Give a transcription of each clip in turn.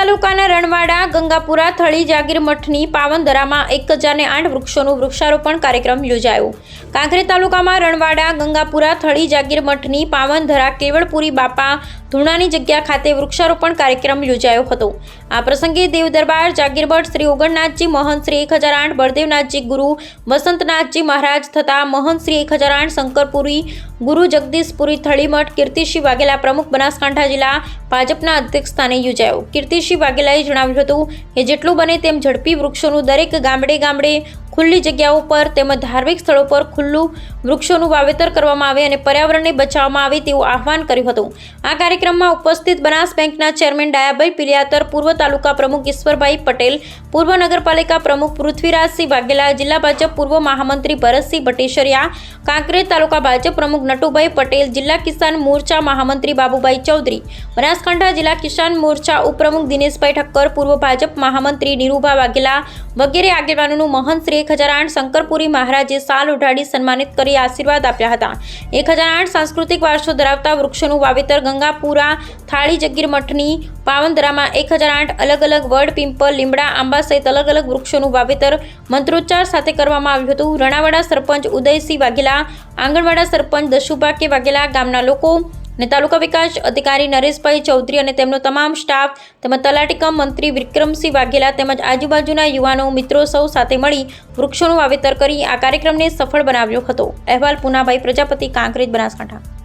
તાલુકાના રણવાડા, ગંગાપુરા, થળી, જાગીર મઠની પાવનદરામાં એક હજારને આઠ વૃક્ષોનું વૃક્ષારોપણ કાર્યક્રમ યોજાયો. કાંકરેજ તાલુકામાં રણવાડા, ગંગાપુરા, થળી, જાગીર મઠની પાવનધરા, કેવળપુરી બાપા ધૂણાની જગ્યા ખાતે વૃક્ષારોપણ કાર્યક્રમ યોજાયો હતો. આ પ્રસંગે દેવ દરબાર જાગીરમઠ શ્રી ઓગણનાથજી, મહંત શ્રી એક હજાર આઠ, બળદેવનાથજી ગુરુ, વસંતનાથજી મહારાજ તથા મહંત શ્રી એક હજાર આઠ, શંકરપુરી, ગુરુ જગદીશપુરી થળીમઠ, કીર્તિશ્રી વાઘેલા પ્રમુખ બનાસકાંઠા જિલ્લા ભાજપના અધ્યક્ષ સ્થાને યોજાયો. કીર્તિશ્રી વાઘેલાએ જણાવ્યું હતું કે જેટલું બને તેમ ઝડપી વૃક્ષોનું દરેક ગામડે ગામડે ખુલ્લી જગ્યાઓ પર તેમજ ધાર્મિક સ્થળો પર ખુલ્લું વૃક્ષોનું વાવેતર કરવામાં આવે અને પર્યાવરણને બચાવવામાં આવે તેવું આહવાન કર્યું હતું. આ કાર્યક્રમમાં ઉપસ્થિત બનાસ બેંકના ચેરમેન ડાયાભાઈ પિલિયાતર, પૂર્વ તાલુકા પ્રમુખ ઈશ્વરભાઈ પટેલ, પૂર્વ નગરપાલિકા પ્રમુખ પૃથ્વીરાજસિંહ વાઘેલા, જિલ્લા ભાજપ પૂર્વ મહામંત્રી ભરતસિંહ ભટેશરિયા કાંકરેજ તાલુકા ભાજપ પ્રમુખ નટુભાઈ પટેલ, જિલ્લા કિસાન મોરચા મહામંત્રી બાબુભાઈ ચૌધરી, બનાસકાંઠા જિલ્લા કિસાન મોરચા ઉપપ્રમુખ દિનેશભાઈ ઠક્કર, પૂર્વ ભાજપ મહામંત્રી નીરુભા વાઘેલા વગેરે આગેવાનોનું મહંત શ્રી એક હજાર આઠ શંકરપુરી મહારાજે સાલ ઉઢાડી સન્માનિત કરી આશીર્વાદ આપ્યા હતા. એક હજાર આઠ સાંસ્કૃતિક વારસો ધરાવતા વૃક્ષોનું વાવેતર ગંગાપુરા, થાળી જગીર મઠની પાવનદરામાં એક હજાર આઠ અલગ અલગ વડ પિંપલ લીમડા, આંબા સહિત અલગ અલગ વૃક્ષોનું વાવેતર મંત્રોચ્ચાર સાથે કરવામાં આવ્યું હતું. રણાવાડા સરપંચ ઉદયસિંહ વાઘેલા, આંગણવાડા સરપંચ દશુભા કે વાઘેલા ગામના લોકો અને તાલુકા વિકાસ અધિકારી નરેશભાઈ ચૌધરી અને તેમનો તમામ સ્ટાફ તેમજ તલાટીકમ મંત્રી વિક્રમસિંહ વાઘેલા તેમજ આજુબાજુના યુવાનો, મિત્રો સૌ સાથે મળી વૃક્ષોનું વાવેતર કરી આ કાર્યક્રમને સફળ બનાવ્યો હતો. અહેવાલ પુનાભાઈ પ્રજાપતિ, કાંકરેજ, બનાસકાંઠા.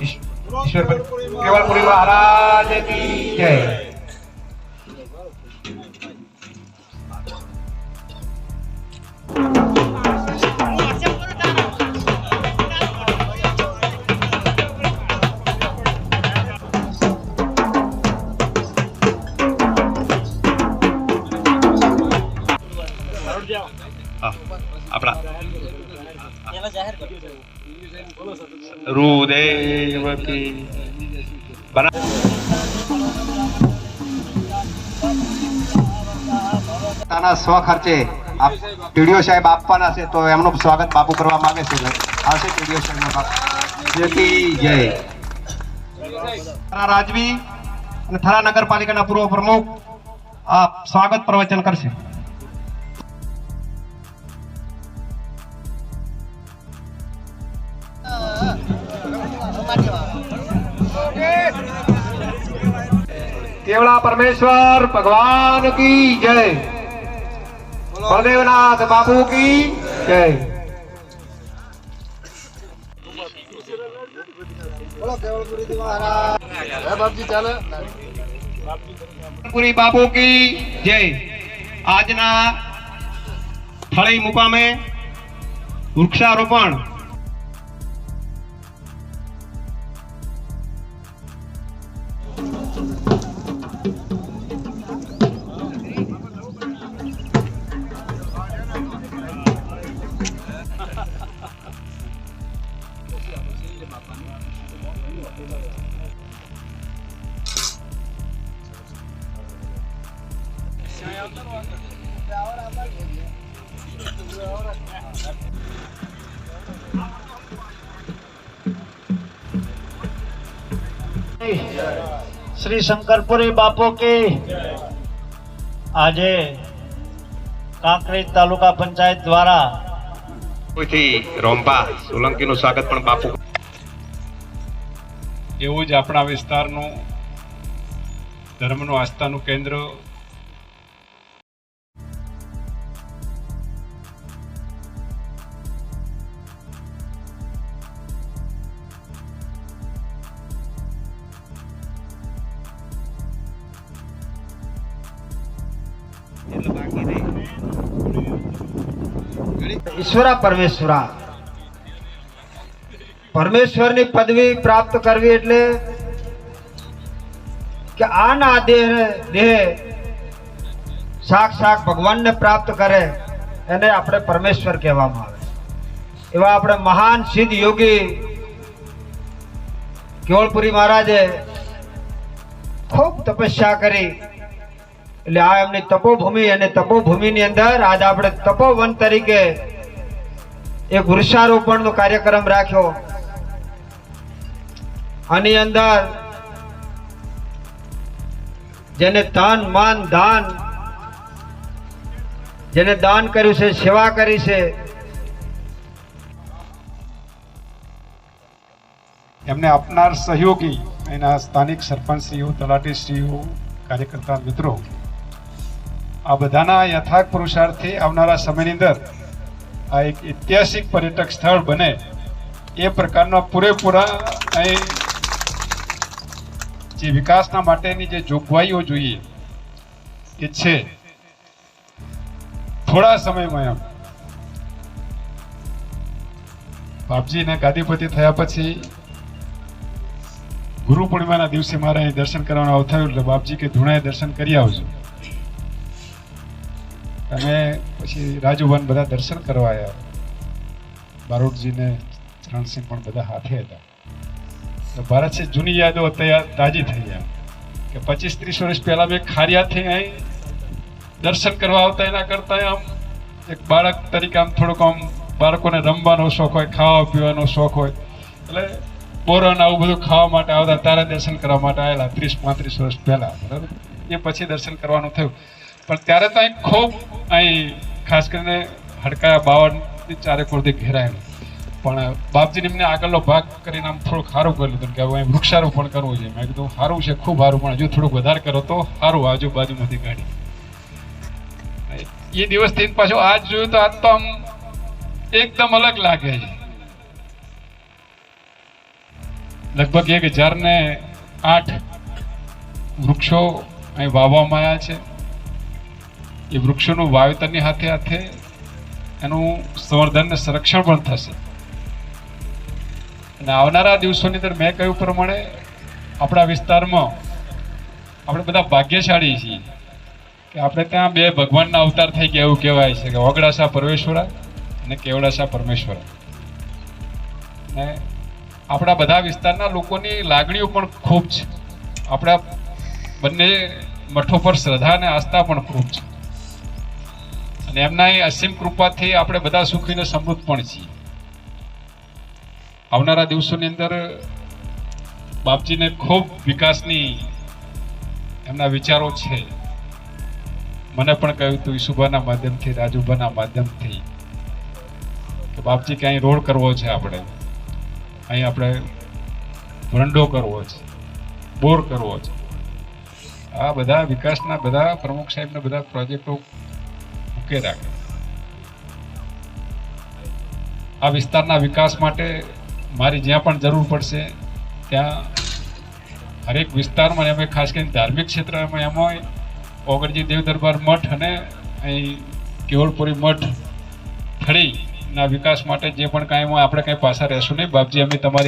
ઈશ્વર કેવલપુરી મહારાજ કી જય. સાહેબ આપવાના છે, તો એમનું સ્વાગત બાપુ કરવા માંગે છે. રાજવી અને થરા નગરપાલિકાના પૂર્વ પ્રમુખ સ્વાગત પ્રવચન કરશે. केवला परमेश्वर भगवान की जय बलदेवनाथ बाबू की जय પૂરી બાપુ કી જય આજના થળી મુકામે વૃક્ષારોપણ Sen yandan bak. Bir ara bak. Bir ara bak. Shri Shankarpuri બાપુ કી. આજે કાંકરેજ તાલુકા પંચાયત દ્વારા કોઈથી રોમ્પા સોલંકીનું સ્વાગત પણ બાપુ. એવું જ આપણા વિસ્તારનું ધર્મનું આસ્થાનું કેન્દ્ર ઈશ્વરા પરમેશ્વરા. પરમેશ્વરની પદવી પ્રાપ્ત કરવી એટલે કે આના દેહ દેહ સાક્ષાત ભગવાનને પ્રાપ્ત કરે એને આપણે પરમેશ્વર કહેવામાં આવે એવા આપણે મહાન સિદ્ધ યોગી કેવળપુરી મહારાજે ખૂબ તપસ્યા કરી એટલે આ એમની તપોભૂમિ અને તપોભૂમિની અંદર આજ આપણે તપોવન તરીકે એક વૃક્ષારોપણનો કાર્યક્રમ રાખ્યો. આની અંદર જેને તન મન, દાન, જેને દાન કર્યું છે, સેવા કરી છે, એમને આપનાર સહયોગી એના સ્થાનિક સરપંચશ્રીઓ તલાટીશ્રીઓ કાર્યકર્તા મિત્રો આ બધાના યથાર્થ પુરુષાર્થથી આવનારા સમયની અંદર આ એક ઐતિહાસિક પર્યટક સ્થળ બને એ પ્રકારના પૂરેપૂરા અહીં જે વિકાસના માટેની જે જોગવાઈઓ જોઈએ એ છે. થોડા સમયમાં એમ. બાપજીને ગાદીપતિ થયા પછી ગુરુ પૂર્ણિમાના દિવસે મારે અહીં દર્શન કરવાનું આવું એટલે બાપજી કે ધૂણાએ દર્શન કરી આવજો. અને પછી રાજુભાન બધા દર્શન કરવા આવ્યા બારોટજીને ચરણસિંહ પણ બધા હાથે હતા. તો ભારત છે જૂની યાદો તૈયાર તાજી થઈ ગયા. કે પચીસ ત્રીસ વર્ષ પહેલા મેં ખારિયાથી અહીં દર્શન કરવા આવતા, એના કરતા આમ એક બાળક તરીકે આમ થોડુંક આમ બાળકોને રમવાનો શોખ હોય, ખાવા પીવાનો શોખ હોય. એટલે બોરણ આવું બધું ખાવા માટે આવતા, તારા દર્શન કરવા માટે આવેલા ત્રીસ પાંત્રીસ વર્ષ પહેલા, બરાબર? એ પછી દર્શન કરવાનું થયું. પણ ત્યારે તો અહીં ખૂબ અહીં ખાસ કરીને હડકાયા બાવનથી ચારે કોરથી ઘેરાયેલું. પણ બાપજીને એમને આગળનો ભાગ કરીને આમ થોડુંક સારું કરી લીધું. કે હવે અહીં વૃક્ષારોપણ કરવું છે. મેં કીધું, સારું છે, ખૂબ સારું, પણ હજુ થોડુંક વધારે કરો તો સારું આજુબાજુમાંથી ગાડી એ દિવસથી પાછું આજ જોયું તો આજ તો આમ એકદમ અલગ લાગે છે. લગભગ એક હજાર ને આઠ વૃક્ષો અહીં વાવવામાં આવ્યા છે. એ વૃક્ષોનું વાવેતરની સાથે સાથે એનું સંવર્ધન ને સંરક્ષણ પણ થશે. અને આવનારા દિવસોની અંદર મેં કહ્યું પ્રમાણે આપણા વિસ્તારમાં આપણે બધા ભાગ્યશાળી છીએ. કે આપણે ત્યાં બે ભગવાનના અવતાર થઈ ગયા એવું કહેવાય છે કે ઓગડાસા પરમેશ્વરા અને કેવડાસા પરમેશ્વરા. ને આપણા બધા વિસ્તારના લોકોની લાગણીઓ પણ ખૂબ છે. આપણા બંને મઠો પર શ્રદ્ધા અને આસ્થા પણ ખૂબ છે. અને એમના એ અસીમ કૃપાથી આપણે બધા સુખીને સમૃદ્ધ પણ છીએ. આવનારા દિવસોની અંદર બાપજીને ખૂબ વિકાસની એમના વિચારો છે. મને પણ કહ્યું હતું ઈશુભાના માધ્યમથી, રાજુભાના માધ્યમથી કે બાપજી ક્યાંય રોડ કરવો છે આપણે? અહીં આપણે વરંડો કરવો છે, બોર કરવો છે. આ બધા વિકાસના બધા પ્રમુખ સાહેબના બધા પ્રોજેક્ટો મૂકે રાખે આ વિસ્તારના વિકાસ માટે મારી જ્યાં પણ જરૂર પડશે, ત્યાં હરેક વિસ્તારમાં અમે ખાસ કરીને ધાર્મિક ક્ષેત્રમાં એમાં ઓગણજી દેવ દરબાર મઠ અને અહીં કેવળપુરી મઠ થળીના વિકાસ માટે જે પણ કાંઈ આપણે કાંઈ પાછા રહેશું નહીં. બાપજી, અમે તમારી